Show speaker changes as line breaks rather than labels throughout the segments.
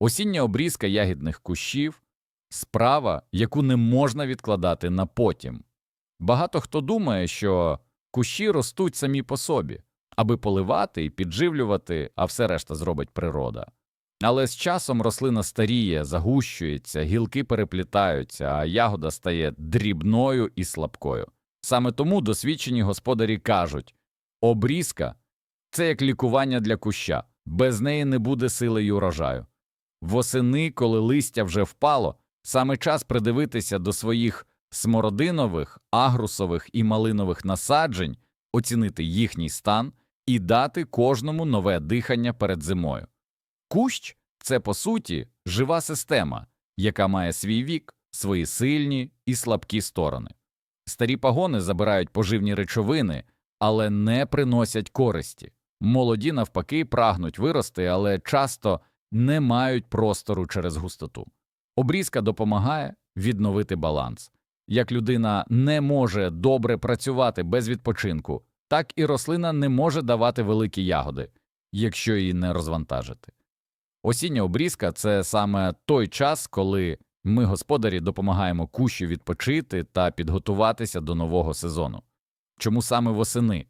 Осіння обрізка ягідних кущів справа, яку не можна відкладати на потім. Багато хто думає, що кущі ростуть самі по собі, аби поливати і підживлювати, а все решта зробить природа. Але з часом рослина старіє, загущується, гілки переплітаються, а ягода стає дрібною і слабкою. Саме тому досвідчені господарі кажуть обрізка це як лікування для куща, без неї не буде сили й урожаю. Восени, коли листя вже впало, саме час придивитися до своїх смородинових, агрусових і малинових насаджень, оцінити їхній стан і дати кожному нове дихання перед зимою. Кущ це, по суті, жива система, яка має свій вік, свої сильні і слабкі сторони. Старі пагони забирають поживні речовини, але не приносять користі. Молоді, навпаки, прагнуть вирости, але часто не мають простору через густоту. Обрізка допомагає відновити баланс. Як людина не може добре працювати без відпочинку, так і рослина не може давати великі ягоди, якщо її не розвантажити. Осіння обрізка це саме той час, коли ми, господарі, допомагаємо кущу відпочити та підготуватися до нового сезону. Чому саме восени?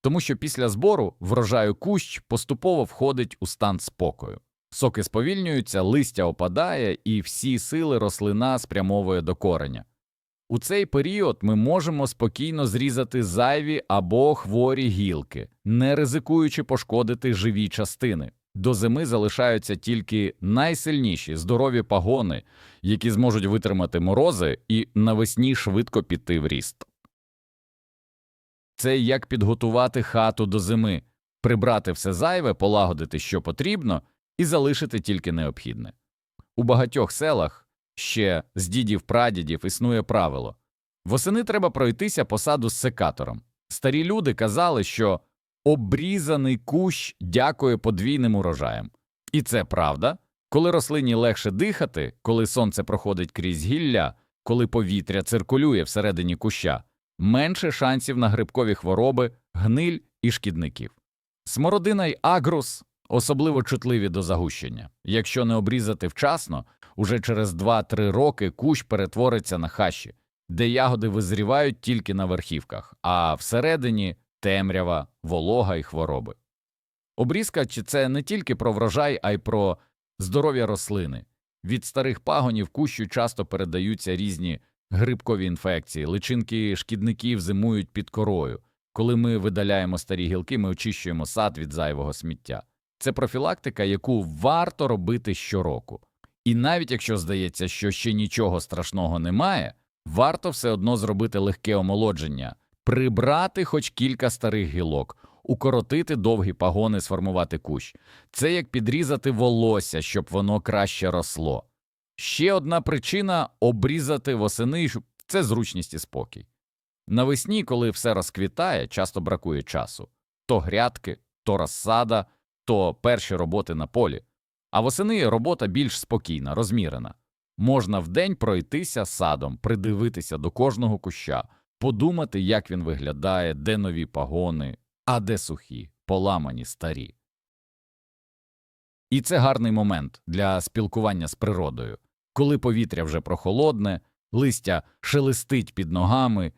Тому що після збору врожаю кущ поступово входить у стан спокою. Соки сповільнюються, листя опадає, і всі сили рослина спрямовує до кореня. У цей період ми можемо спокійно зрізати зайві або хворі гілки, не ризикуючи пошкодити живі частини. До зими залишаються тільки найсильніші здорові пагони, які зможуть витримати морози і навесні швидко піти в ріст. Це як підготувати хату до зими, прибрати все зайве, полагодити, що потрібно, і залишити тільки необхідне. У багатьох селах ще з дідів прадідів існує правило восени треба пройтися по саду з секатором. Старі люди казали, що обрізаний кущ дякує подвійним урожаям. І це правда. Коли рослині легше дихати, коли сонце проходить крізь гілля, коли повітря циркулює всередині куща, менше шансів на грибкові хвороби, гниль і шкідників. Смородина й агрус особливо чутливі до загущення. Якщо не обрізати вчасно, уже через 2-3 роки кущ перетвориться на хащі, де ягоди визрівають тільки на верхівках, а всередині темрява, волога і хвороби. Обрізка чи це не тільки про врожай, а й про здоров'я рослини. Від старих пагонів кущу часто передаються різні грибкові інфекції, личинки шкідників зимують під корою. Коли ми видаляємо старі гілки, ми очищуємо сад від зайвого сміття. Це профілактика, яку варто робити щороку. І навіть якщо здається, що ще нічого страшного немає, варто все одно зробити легке омолодження, прибрати хоч кілька старих гілок, укоротити довгі пагони, сформувати кущ. Це як підрізати волосся, щоб воно краще росло. Ще одна причина обрізати восени це зручність і спокій. Навесні, коли все розквітає, часто бракує часу то грядки, то розсада, то перші роботи на полі. А восени робота більш спокійна, розмірена. Можна вдень пройтися садом, придивитися до кожного куща, подумати, як він виглядає, де нові пагони, а де сухі, поламані старі. І це гарний момент для спілкування з природою, коли повітря вже прохолодне, листя шелестить під ногами,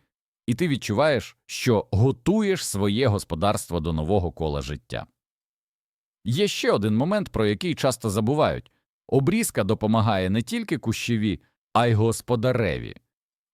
і ти відчуваєш, що готуєш своє господарство до нового кола життя. Є ще один момент, про який часто забувають обрізка допомагає не тільки кущеві, а й господареві.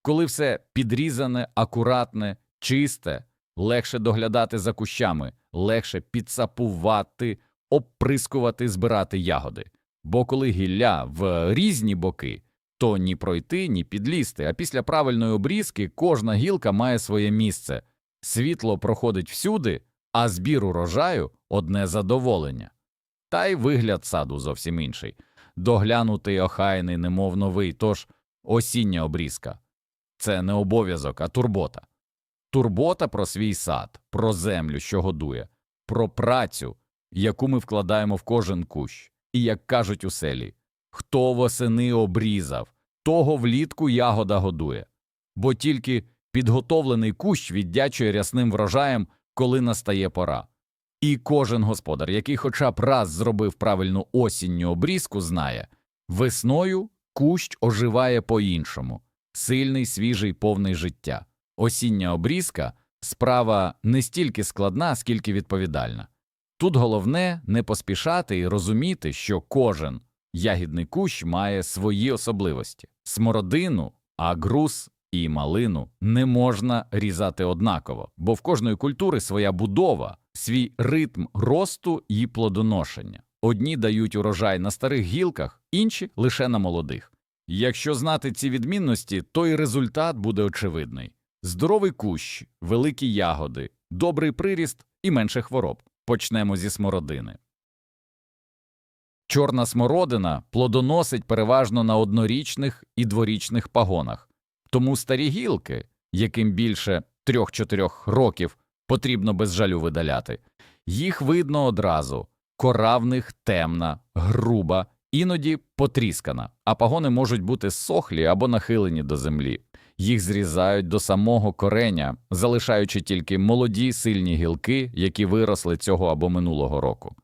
Коли все підрізане, акуратне, чисте, легше доглядати за кущами, легше підсапувати, обприскувати, збирати ягоди. Бо коли гілля в різні боки, то ні пройти, ні підлізти, а після правильної обрізки кожна гілка має своє місце, світло проходить всюди, а збір урожаю одне задоволення. Та й вигляд саду зовсім інший. Доглянутий охайний, немов новий, тож осіння обрізка це не обов'язок, а турбота. Турбота про свій сад, про землю, що годує, про працю, яку ми вкладаємо в кожен кущ, і, як кажуть у селі, хто восени обрізав, того влітку ягода годує, бо тільки підготовлений кущ віддячує рясним врожаєм, коли настає пора. І кожен господар, який хоча б раз зробив правильну осінню обрізку, знає весною кущ оживає по-іншому, сильний, свіжий, повний життя. Осіння обрізка справа не стільки складна, скільки відповідальна. Тут головне не поспішати і розуміти, що кожен ягідний кущ має свої особливості. Смородину, агрус і малину не можна різати однаково, бо в кожної культури своя будова, свій ритм росту і плодоношення. Одні дають урожай на старих гілках, інші лише на молодих. Якщо знати ці відмінності, то і результат буде очевидний. Здоровий кущ, великі ягоди, добрий приріст і менше хвороб. Почнемо зі смородини. Чорна смородина плодоносить переважно на однорічних і дворічних пагонах, тому старі гілки, яким більше 3-4 років потрібно без жалю видаляти, їх видно одразу кора в них темна, груба, іноді потріскана, а пагони можуть бути сохлі або нахилені до землі. Їх зрізають до самого кореня, залишаючи тільки молоді сильні гілки, які виросли цього або минулого року.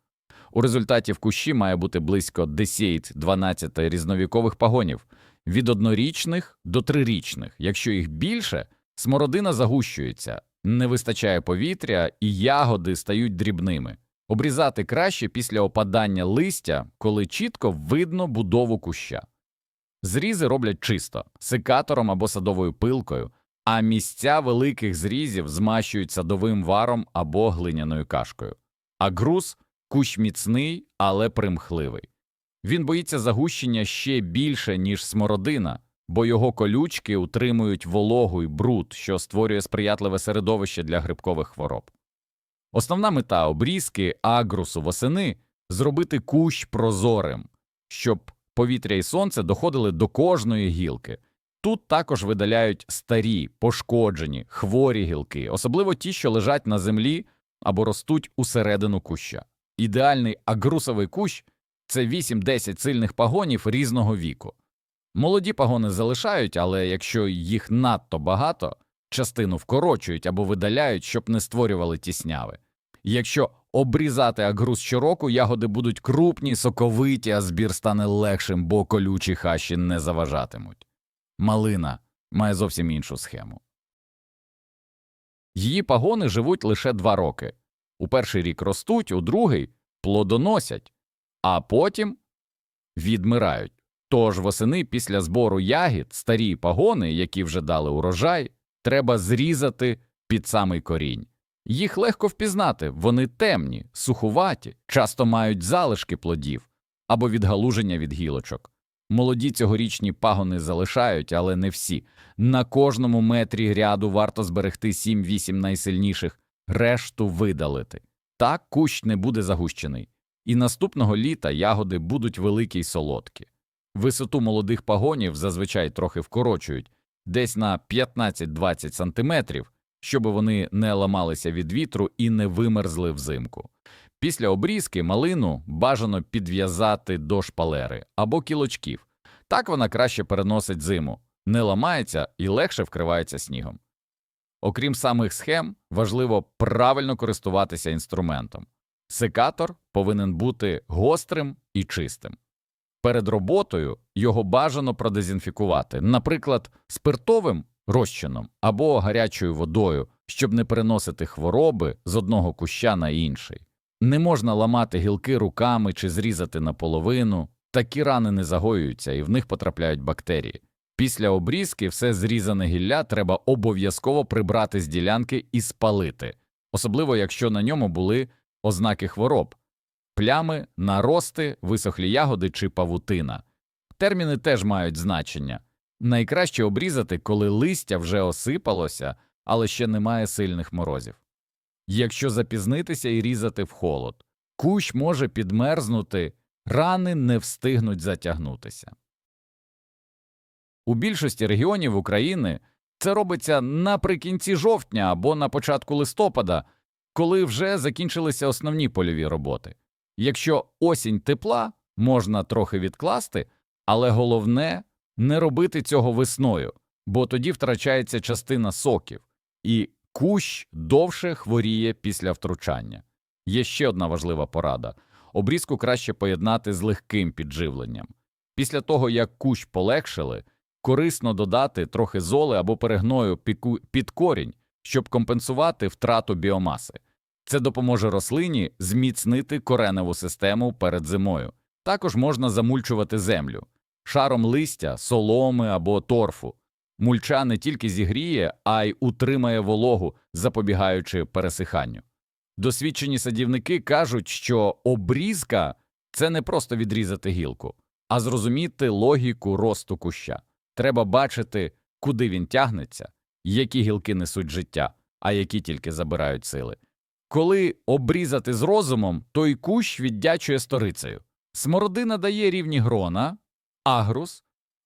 У результаті в кущі має бути близько 10-12 різновікових пагонів від однорічних до трирічних. Якщо їх більше, смородина загущується, не вистачає повітря і ягоди стають дрібними. Обрізати краще після опадання листя, коли чітко видно будову куща. Зрізи роблять чисто, секатором або садовою пилкою, а місця великих зрізів змащують садовим варом або глиняною кашкою. А груз кущ міцний, але примхливий. Він боїться загущення ще більше, ніж смородина, бо його колючки утримують вологу й бруд, що створює сприятливе середовище для грибкових хвороб. Основна мета обрізки агрусу восени зробити кущ прозорим, щоб повітря і сонце доходили до кожної гілки. Тут також видаляють старі, пошкоджені, хворі гілки, особливо ті, що лежать на землі або ростуть усередину куща. Ідеальний агрусовий кущ це 8-10 сильних пагонів різного віку. Молоді пагони залишають, але якщо їх надто багато, частину вкорочують або видаляють, щоб не створювали тісняви. Якщо обрізати агрус щороку, ягоди будуть крупні, соковиті, а збір стане легшим, бо колючі хащі не заважатимуть. Малина має зовсім іншу схему. Її пагони живуть лише два роки. У перший рік ростуть, у другий плодоносять, а потім відмирають. Тож восени після збору ягід старі пагони, які вже дали урожай, треба зрізати під самий корінь. Їх легко впізнати, вони темні, сухуваті, часто мають залишки плодів або відгалуження від гілочок. Молоді цьогорічні пагони залишають, але не всі. На кожному метрі ряду варто зберегти 7-8 найсильніших, решту видалити. Так кущ не буде загущений, і наступного літа ягоди будуть великі й солодкі. Висоту молодих пагонів зазвичай трохи вкорочують, десь на 15-20 сантиметрів, щоб вони не ламалися від вітру і не вимерзли взимку. Після обрізки малину бажано підв'язати до шпалери або кілочків. Так вона краще переносить зиму, не ламається і легше вкривається снігом. Окрім самих схем, важливо правильно користуватися інструментом. Секатор повинен бути гострим і чистим. Перед роботою його бажано продезінфікувати, наприклад, спиртовим розчином або гарячою водою, щоб не переносити хвороби з одного куща на інший. Не можна ламати гілки руками чи зрізати наполовину, такі рани не загоюються і в них потрапляють бактерії. Після обрізки все зрізане гілля треба обов'язково прибрати з ділянки і спалити, особливо якщо на ньому були ознаки хвороб, плями, нарости, висохлі ягоди чи павутина. Терміни теж мають значення. Найкраще обрізати, коли листя вже осипалося, але ще немає сильних морозів. Якщо запізнитися і різати в холод, кущ може підмерзнути, рани не встигнуть затягнутися. У більшості регіонів України це робиться наприкінці жовтня або на початку листопада, коли вже закінчилися основні польові роботи. Якщо осінь тепла, можна трохи відкласти, але головне не робити цього весною, бо тоді втрачається частина соків, і кущ довше хворіє після втручання. Є ще одна важлива порада. Обрізку краще поєднати з легким підживленням. Після того, як кущ полегшили, корисно додати трохи золи або перегною під корінь, щоб компенсувати втрату біомаси. Це допоможе рослині зміцнити кореневу систему перед зимою. Також можна замульчувати землю шаром листя, соломи або торфу. Мульча не тільки зігріє, а й утримає вологу, запобігаючи пересиханню. Досвідчені садівники кажуть, що обрізка це не просто відрізати гілку, а зрозуміти логіку росту куща. Треба бачити, куди він тягнеться, які гілки несуть життя, а які тільки забирають сили. Коли обрізати з розумом, то й кущ віддячує сторицею. Смородина дає рівні грона, агрус,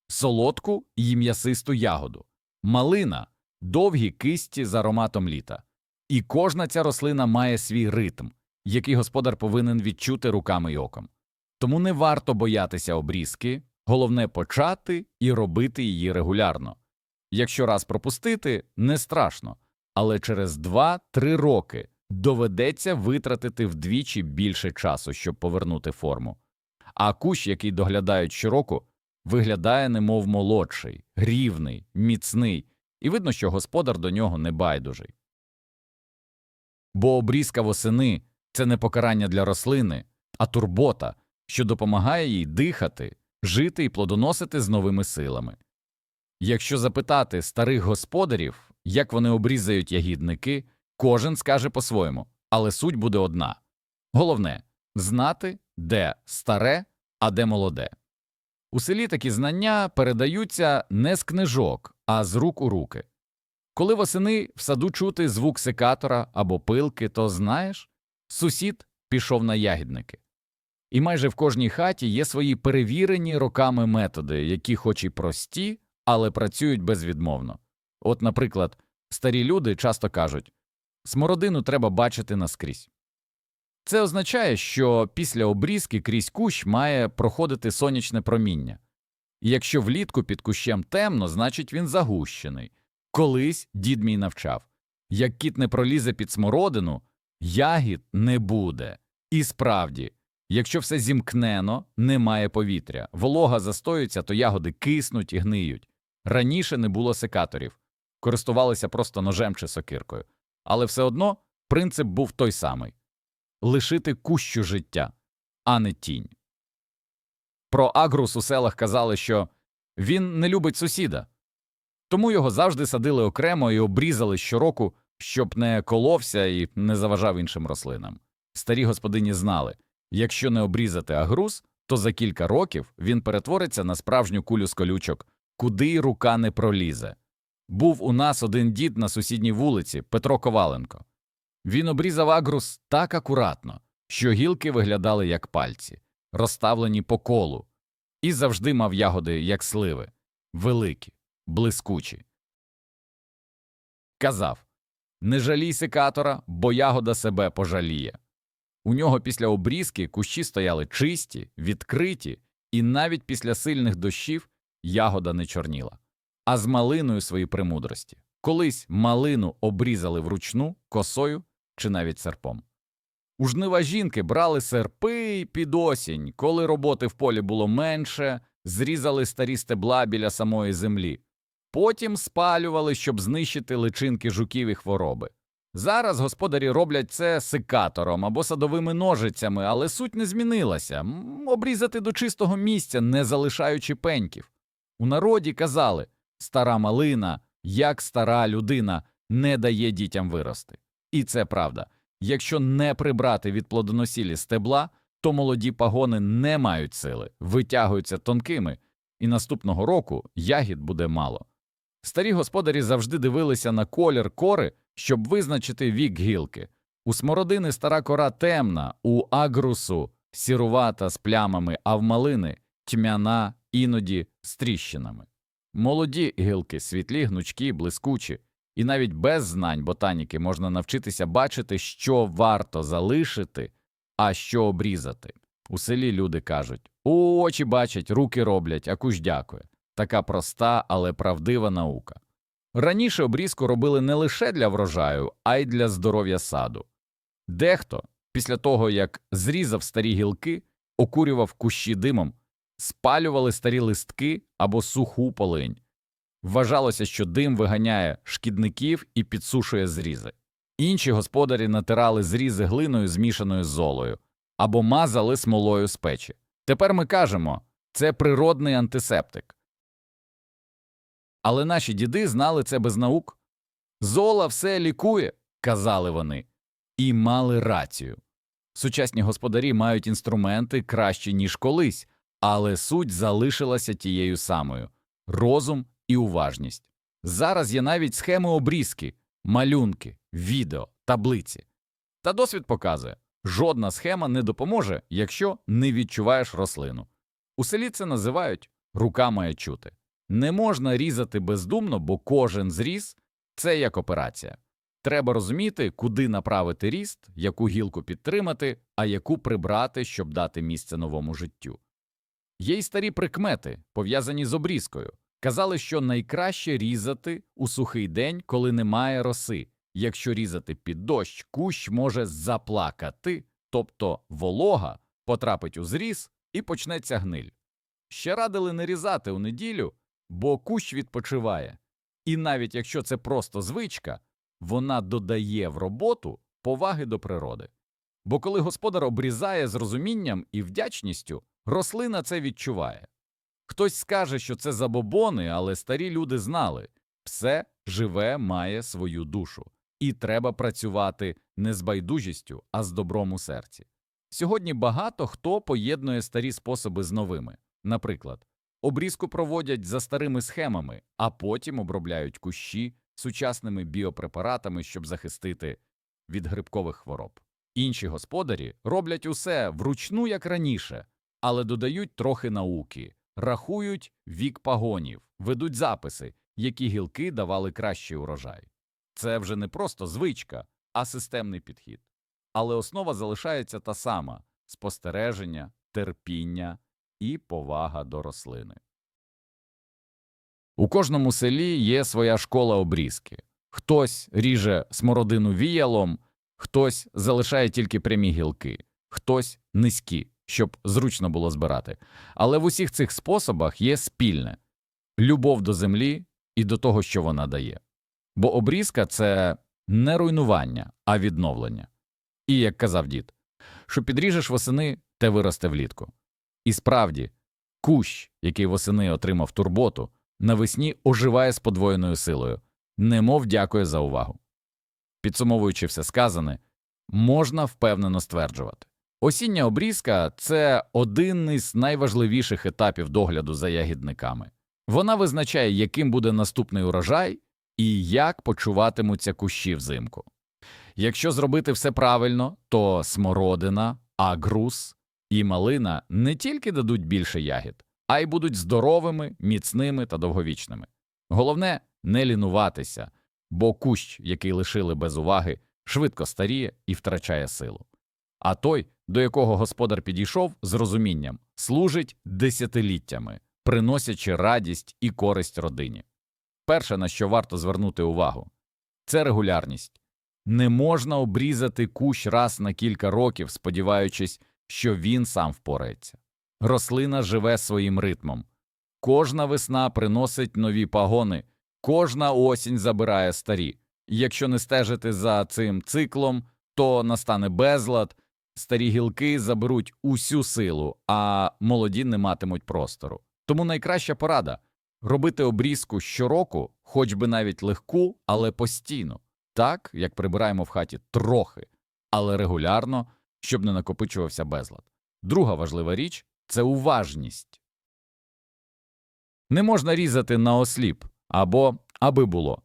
солодку і м'ясисту ягоду, малина довгі кисті з ароматом літа. І кожна ця рослина має свій ритм, який господар повинен відчути руками й оком. Тому не варто боятися обрізки, головне почати і робити її регулярно. Якщо раз пропустити, не страшно, але через 2-3 роки доведеться витратити вдвічі більше часу, щоб повернути форму. А кущ, який доглядають щороку, виглядає немов молодший, рівний, міцний, і видно, що господар до нього не байдужий. Бо обрізка восени це не покарання для рослини, а турбота, що допомагає їй дихати, жити і плодоносити з новими силами. Якщо запитати старих господарів, як вони обрізають ягідники, кожен скаже по-своєму, але суть буде одна головне знати, де старе, а де молоде. У селі такі знання передаються не з книжок, а з рук у руки. Коли восени в саду чути звук секатора або пилки, то знаєш, сусід пішов на ягідники. І майже в кожній хаті є свої перевірені роками методи, які хоч і прості, але працюють безвідмовно. От, наприклад, старі люди часто кажуть смородину треба бачити наскрізь. Це означає, що після обрізки крізь кущ має проходити сонячне проміння. І якщо влітку під кущем темно, значить він загущений. Колись дід мій навчав як кіт не пролізе під смородину, ягід не буде. І справді, якщо все зімкнено, немає повітря, волога застоюється, то ягоди киснуть і гниють. Раніше не було секаторів, користувалися просто ножем чи сокиркою. Але все одно принцип був той самий лишити кущу життя, а не тінь. Про агрус у селах казали, що він не любить сусіда, тому його завжди садили окремо і обрізали щороку, щоб не коловся і не заважав іншим рослинам. Старі господині знали якщо не обрізати агрус, то за кілька років він перетвориться на справжню кулю з колючок, куди рука не пролізе. Був у нас один дід на сусідній вулиці Петро Коваленко. Він обрізав агрус так акуратно, що гілки виглядали як пальці, розставлені по колу, і завжди мав ягоди, як сливи, великі, блискучі. Казав Не жалій секатора, бо ягода себе пожаліє. У нього після обрізки кущі стояли чисті, відкриті, і навіть після сильних дощів ягода не чорніла. А з малиною свої премудрості. Колись малину обрізали вручну, косою чи навіть серпом. У жнива жінки брали серпи під осінь, коли роботи в полі було менше, зрізали старі стебла біля самої землі. Потім спалювали, щоб знищити личинки жуків і хвороби. Зараз господарі роблять це секатором або садовими ножицями, але суть не змінилася обрізати до чистого місця, не залишаючи пеньків. У народі казали стара малина, як стара людина, не дає дітям вирости. І це правда. Якщо не прибрати від плодоносілі стебла, то молоді пагони не мають сили, витягуються тонкими, і наступного року ягід буде мало. Старі господарі завжди дивилися на колір кори, щоб визначити вік гілки. У смородини стара кора темна, у агрусу сірувата з плямами, а в малини тьмяна, іноді з тріщинами. Молоді гілки світлі, гнучкі, блискучі, і навіть без знань ботаніки можна навчитися бачити, що варто залишити, а що обрізати. У селі люди кажуть очі бачать, руки роблять, а куш дякує. Така проста, але правдива наука. Раніше обрізку робили не лише для врожаю, а й для здоров'я саду. Дехто Після того, як зрізав старі гілки, окурював кущі димом, спалювали старі листки або суху полинь. Вважалося, що дим виганяє шкідників і підсушує зрізи. Інші господарі натирали зрізи глиною, змішаною з золою, або мазали смолою з печі. Тепер ми кажемо це природний антисептик. Але наші діди знали це без наук. Зола все лікує, казали вони, і мали рацію. Сучасні господарі мають інструменти кращі, ніж колись, але суть залишилася тією самою розум і уважність. Зараз є навіть схеми обрізки, малюнки, відео, таблиці. Та досвід показує жодна схема не допоможе, якщо не відчуваєш рослину. У селі це називають рука має чути. Не можна різати бездумно, бо кожен зріз це як операція. Треба розуміти, куди направити ріст, яку гілку підтримати, а яку прибрати, щоб дати місце новому життю. Є й старі прикмети, пов'язані з обрізкою. Казали, що найкраще різати у сухий день, коли немає роси. Якщо різати під дощ, кущ може заплакати, тобто волога потрапить у зріз і почнеться гниль. Ще радили не різати у неділю, бо кущ відпочиває. І навіть якщо це просто звичка, вона додає в роботу поваги до природи. Бо коли господар обрізає з розумінням і вдячністю, рослина це відчуває. Хтось скаже, що це забобони, але старі люди знали все живе має свою душу, і треба працювати не з байдужістю, а з добром у серці. Сьогодні багато хто поєднує старі способи з новими. Наприклад, обрізку проводять за старими схемами, а потім обробляють кущі сучасними біопрепаратами, щоб захистити від грибкових хвороб. Інші господарі роблять усе вручну, як раніше, але додають трохи науки, рахують вік пагонів, ведуть записи, які гілки давали кращий урожай. Це вже не просто звичка, а системний підхід. Але основа залишається та сама спостереження, терпіння і повага до рослини. У кожному селі є своя школа обрізки. Хтось ріже смородину віялом, хтось залишає тільки прямі гілки, хтось низькі, щоб зручно було збирати. Але в усіх цих способах є спільне любов до землі і до того, що вона дає. Бо обрізка це не руйнування, а відновлення. І як казав дід, що підріжеш восени, те виросте влітку. І справді, кущ, який восени отримав турботу, навесні оживає з подвоєною силою, немов дякує за увагу. Підсумовуючи все сказане, можна впевнено стверджувати. Осіння обрізка це один із найважливіших етапів догляду за ягідниками. Вона визначає, яким буде наступний урожай і як почуватимуться кущі взимку. Якщо зробити все правильно, то смородина, агрус і малина не тільки дадуть більше ягід, а й будуть здоровими, міцними та довговічними. Головне не лінуватися, бо кущ, який лишили без уваги, швидко старіє і втрачає силу. А той, до якого господар підійшов з розумінням, служить десятиліттями, приносячи радість і користь родині. Перше, на що варто звернути увагу, це регулярність. Не можна обрізати кущ раз на кілька років, сподіваючись, що він сам впорається. Рослина живе своїм ритмом. Кожна весна приносить нові пагони, кожна осінь забирає старі. Якщо не стежити за цим циклом, то настане безлад, старі гілки заберуть усю силу, а молоді не матимуть простору. Тому найкраща порада робити обрізку щороку, хоч би навіть легку, але постійно, так як прибираємо в хаті трохи, але регулярно, щоб не накопичувався безлад. Друга важлива річ це уважність. Не можна різати на осліп або аби було.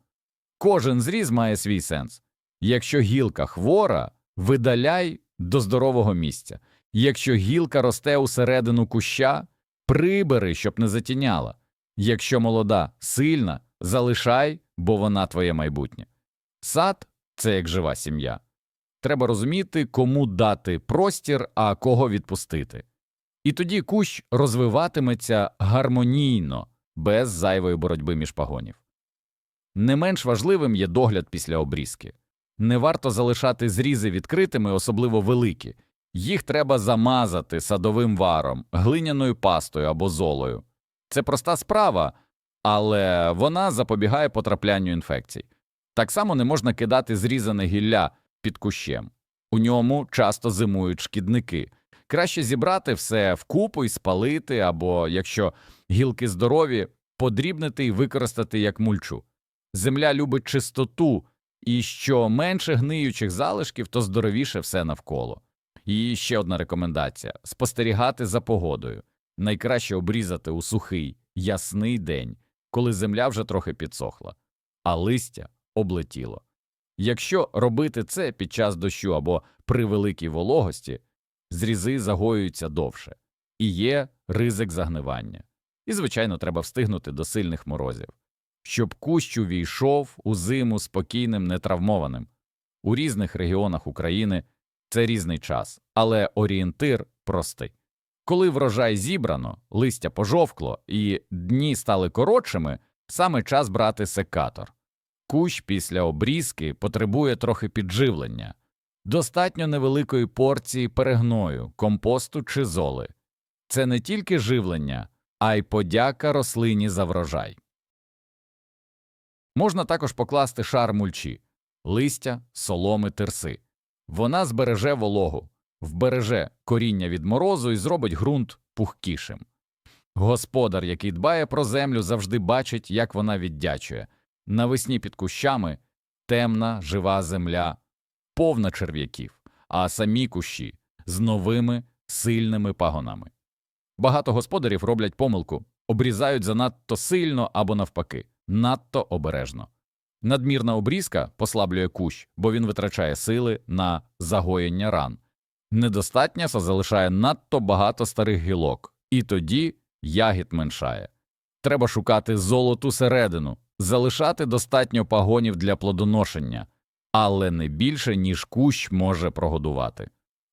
Кожен зріз має свій сенс. Якщо гілка хвора, видаляй до здорового місця. Якщо гілка росте усередину куща, прибери, щоб не затіняла. Якщо молода, сильна, залишай, бо вона твоє майбутнє. Сад це як жива сім'я. Треба розуміти, кому дати простір, а кого відпустити. І тоді кущ розвиватиметься гармонійно, без зайвої боротьби між пагонів. Не менш важливим є догляд після обрізки. Не варто залишати зрізи відкритими, особливо великі. Їх треба замазати садовим варом, глиняною пастою або золою. Це проста справа, але вона запобігає потраплянню інфекцій. Так само не можна кидати зрізане гілля під кущем. У ньому часто зимують шкідники. Краще зібрати все вкупу і спалити, або, якщо гілки здорові, подрібнити і використати як мульчу. Земля любить чистоту, і що менше гниючих залишків, то здоровіше все навколо. І ще одна рекомендація спостерігати за погодою. Найкраще обрізати у сухий, ясний день, коли земля вже трохи підсохла, а листя облетіло. Якщо робити це під час дощу або при великій вологості, зрізи загоюються довше, і є ризик загнивання. І, звичайно, треба встигнути до сильних морозів, щоб кущ увійшов у зиму спокійним, нетравмованим. У різних регіонах України це різний час, але орієнтир простий. Коли врожай зібрано, листя пожовкло і дні стали коротшими, саме час брати секатор. Кущ після обрізки потребує трохи підживлення, достатньо невеликої порції перегною, компосту чи золи. Це не тільки живлення, а й подяка рослині за врожай. Можна також покласти шар мульчі, листя, соломи, тирси. Вона збереже вологу, вбереже коріння від морозу і зробить ґрунт пухкішим. Господар, який дбає про землю, завжди бачить, як вона віддячує. Навесні під кущами темна, жива земля, повна черв'яків, а самі кущі з новими сильними пагонами. Багато господарів роблять помилку, обрізають занадто сильно або навпаки, надто обережно. Надмірна обрізка послаблює кущ, бо він витрачає сили на загоєння ран. Недостатня залишає надто багато старих гілок, і тоді ягід меншає. Треба шукати золоту середину, залишати достатньо пагонів для плодоношення, але не більше, ніж кущ може прогодувати.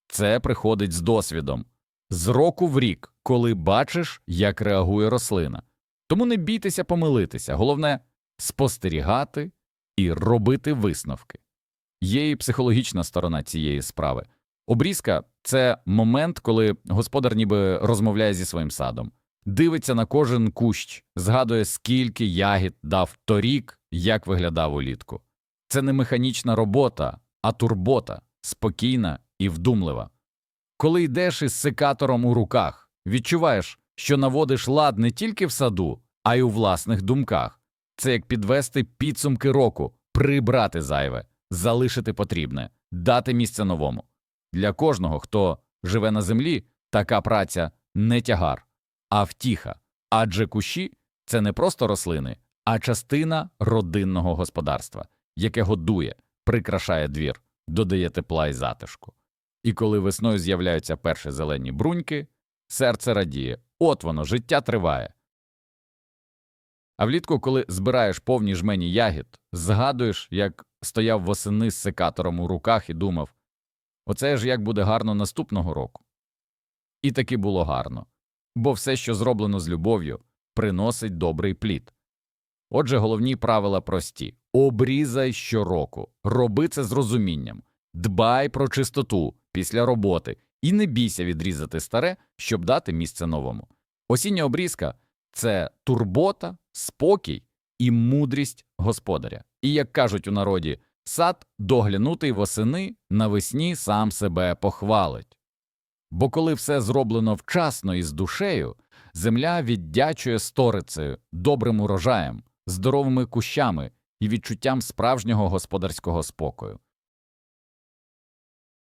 Це приходить з досвідом, з року в рік, коли бачиш, як реагує рослина. Тому не бійтеся помилитися, головне спостерігати і робити висновки. Є і психологічна сторона цієї справи. Обрізка це момент, коли господар ніби розмовляє зі своїм садом, дивиться на кожен кущ, згадує, скільки ягід дав торік, як виглядав улітку. Це не механічна робота, а турбота, спокійна і вдумлива. Коли йдеш із секатором у руках, відчуваєш, що наводиш лад не тільки в саду, а й у власних думках. Це як підвести підсумки року, прибрати зайве, залишити потрібне, дати місце новому. Для кожного, хто живе на землі, така праця не тягар, а втіха. Адже кущі це не просто рослини, а частина родинного господарства, яке годує, прикрашає двір, додає тепла і затишку. І коли весною з'являються перші зелені бруньки, серце радіє, от воно, життя триває. А влітку, коли збираєш повні жмені ягід, згадуєш, як стояв восени з секатором у руках і думав оце ж як буде гарно наступного року. І таки було гарно, бо все, що зроблено з любов'ю, приносить добрий плід. Отже, головні правила прості обрізай щороку, роби це з розумінням, дбай про чистоту після роботи і не бійся відрізати старе, щоб дати місце новому. Осіння обрізка це турбота, спокій і мудрість господаря. І, як кажуть у народі, сад доглянутий восени навесні сам себе похвалить. Бо коли все зроблено вчасно і з душею, земля віддячує сторицею, добрим урожаєм, здоровими кущами і відчуттям справжнього господарського спокою.